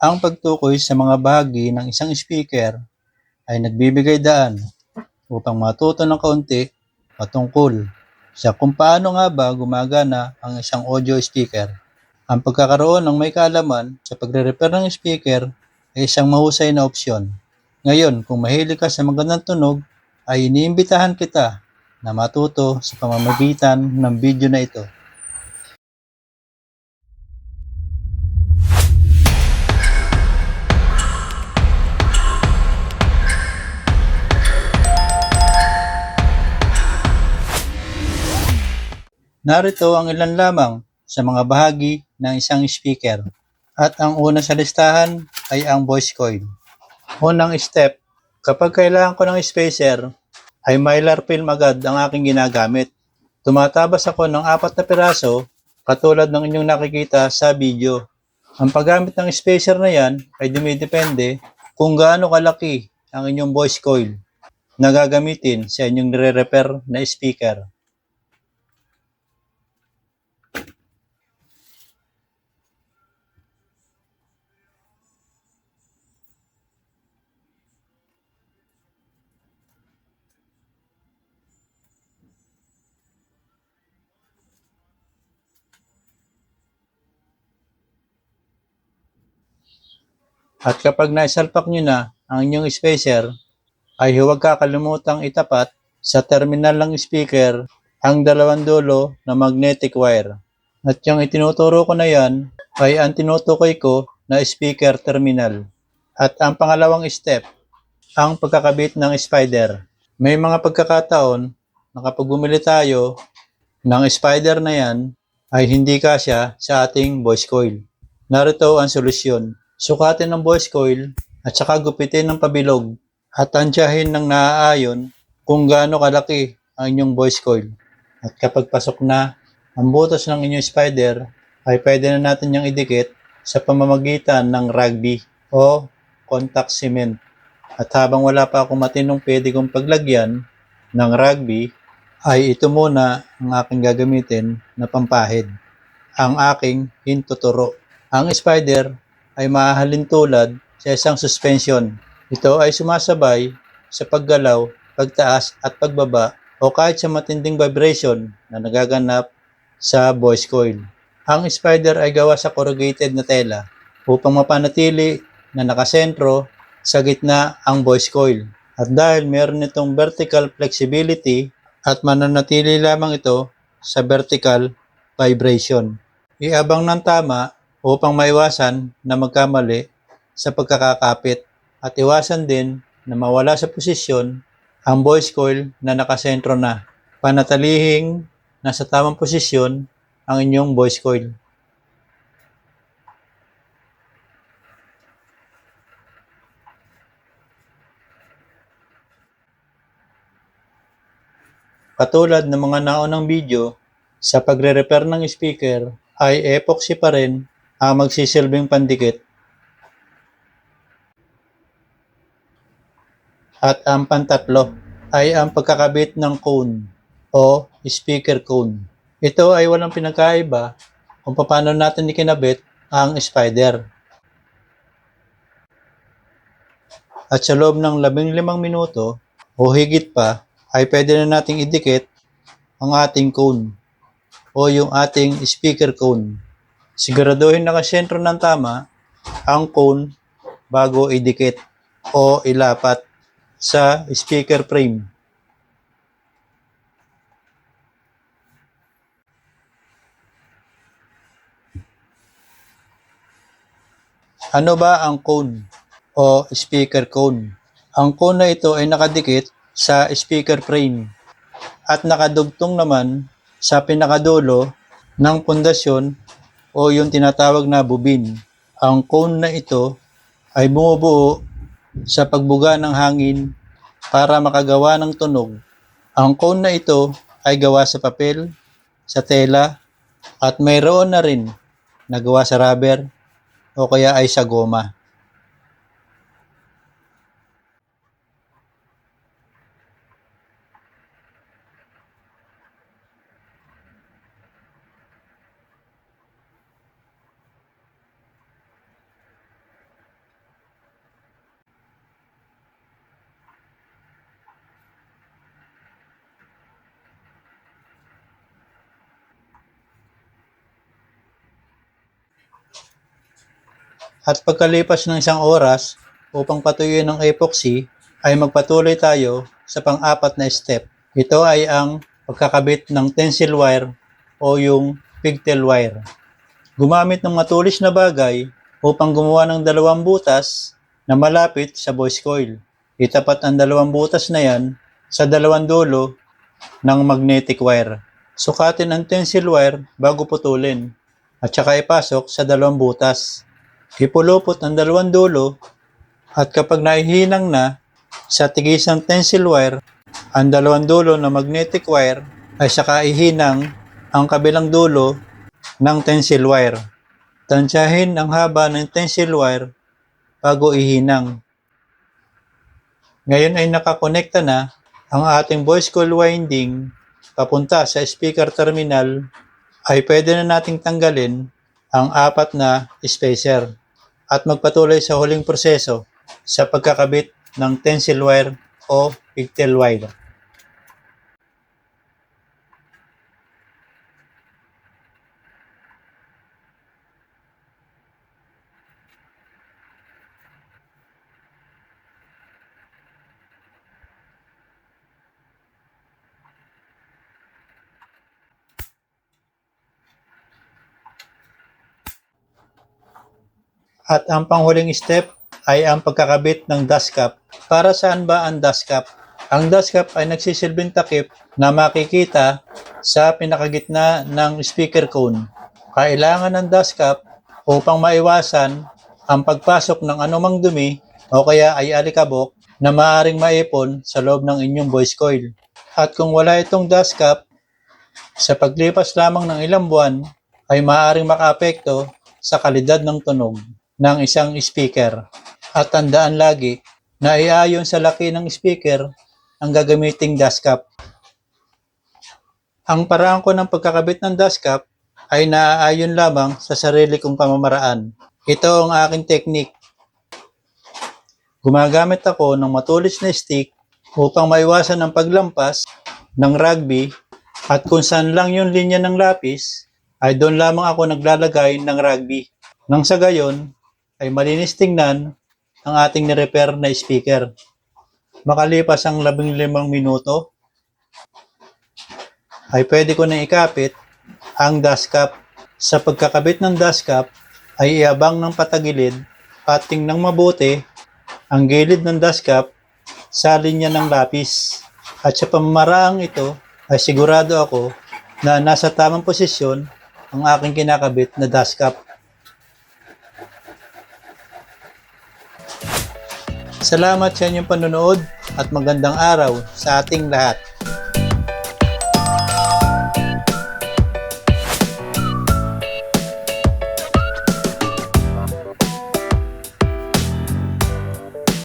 Ang pagtukoy sa mga bahagi ng isang speaker ay nagbibigay daan upang matuto ng kaunti patungkol sa kung paano nga ba gumagana ang isang audio speaker. Ang pagkakaroon ng may kaalaman sa pagre-repair ng speaker ay isang mahusay na opsyon. Ngayon, kung mahilig ka sa magandang tunog, ay iniimbitahan kita na matuto sa pamamagitan ng video na ito. Narito ang ilan lamang sa mga bahagi ng isang speaker. At ang una sa listahan ay ang voice coil. Unang step, kapag kailangan ko ng spacer, ay mylar film agad ang aking ginagamit. Tumatabas ako ng apat na piraso katulad ng inyong nakikita sa video. Ang paggamit ng spacer na yan ay dumidepende kung gaano kalaki ang inyong voice coil na gagamitin sa inyong nire-repair na speaker. At kapag naisalpak nyo na ang inyong spacer, ay huwag kakalimutang itapat sa terminal ng speaker ang dalawang dulo na magnetic wire. At yung itinuturo ko na yan ay ang tinutukoy ko na speaker terminal. At ang pangalawang step, ang pagkakabit ng spider. May mga pagkakataon na kapag bumili tayo ng spider na yan ay hindi kasya sa ating voice coil. Narito ang solusyon. Sukatin ng voice coil at saka gupitin ng pabilog at tansyahin ng naaayon kung gaano kalaki ang inyong voice coil. At kapag pasok na ang butas ng inyong spider, ay pwede na natin niyang idikit sa pamamagitan ng rugby o contact cement. At habang wala pa akong matinong pwede kong paglagyan ng rugby, ay ito muna ang aking gagamitin na pampahid. Ang aking hintuturo. Ang spider ay mahahalin tulad sa isang suspension. Ito ay sumasabay sa paggalaw, pagtaas at pagbaba o kahit sa matinding vibration na nagaganap sa voice coil. Ang spider ay gawa sa corrugated na tela upang mapanatili na nakasentro sa gitna ang voice coil. At dahil meron itong vertical flexibility at mananatili lamang ito sa vertical vibration. Iabang ng tama upang maiwasan na magkamali sa pagkakakapit at iwasan din na mawala sa posisyon ang voice coil na nakasentro na. Panatalihing nasa tamang posisyon ang inyong voice coil. Katulad ng mga naunang video, sa pagre-repair ng speaker ay epoxy pa rin ang magsisilbing pandikit. At ang pantatlo ay ang pagkakabit ng cone o speaker cone. Ito ay walang pinagkaiba kung paano natin ikinabit ang spider. At sa loob ng 15 minuto o higit pa ay pwede na nating idikit ang ating cone o yung ating speaker cone. Siguraduhin nakasentro ng tama ang cone bago idikit o ilapat sa speaker frame. Ano ba ang cone o speaker cone? Ang cone na ito ay nakadikit sa speaker frame at nakadugtong naman sa pinakadulo ng pundasyon o yung tinatawag na bubin. Ang cone na ito ay bumubuo sa pagbuga ng hangin para makagawa ng tunog. Ang cone na ito ay gawa sa papel, sa tela, at mayroon na rin na gawa sa rubber o kaya ay sa goma. At pagkalipas ng isang oras upang patuyuin ang epoxy, ay magpatuloy tayo sa pang-apat na step. Ito ay ang pagkakabit ng tensile wire o yung pigtail wire. Gumamit ng matulis na bagay upang gumawa ng dalawang butas na malapit sa voice coil. Itapat ang dalawang butas na yan sa dalawang dulo ng magnetic wire. Sukatin ang tensile wire bago putulin at saka ipasok sa dalawang butas. Ipulupot ang dalawang dulo at kapag naihinang na sa tigisang tensile wire, ang dalawang dulo ng magnetic wire ay saka ihinang ang kabilang dulo ng tensile wire. Tansyahin ang haba ng tensile wire bago ihinang. Ngayon ay nakakonekta na ang ating voice coil winding papunta sa speaker terminal ay pwede na nating tanggalin ang apat na spacer at magpatuloy sa huling proseso sa pagkakabit ng tensile wire o pigtail wire. At ang panghuling step ay ang pagkakabit ng dust cap. Para saan ba ang dust cap? Ang dust cap ay nagsisilbing takip na makikita sa pinakagitna ng speaker cone. Kailangan ng dust cap upang maiwasan ang pagpasok ng anumang dumi o kaya ay alikabok na maaring maipon sa loob ng inyong voice coil. At kung wala itong dust cap, sa paglipas lamang ng ilang buwan ay maaaring makaapekto sa kalidad ng tunog ng isang speaker. At tandaan lagi na iayon sa laki ng speaker ang gagamiting dust cap. Ang paraan ko ng pagkakabit ng dust cap ay naaayon lamang sa sarili kong pamamaraan. Ito ang aking technique. Gumagamit ako ng matulis na stick upang maiwasan ang paglampas ng rugby at kung saan lang yung linya ng lapis ay doon lamang ako naglalagay ng rugby. Nang sa gayon ay malinis tingnan ang ating nirepair na speaker. Makalipas ang labing limang minuto, ay pwede ko na ikapit ang dust cap. Sa pagkakabit ng dust cap, ay iabang ng patagilid at tingnan mabuti ang gilid ng dust cap sa linya ng lapis. At sa pamamaraang ito, ay sigurado ako na nasa tamang posisyon ang aking kinakabit na dust Salamat sa inyong panonood at magandang araw sa ating lahat.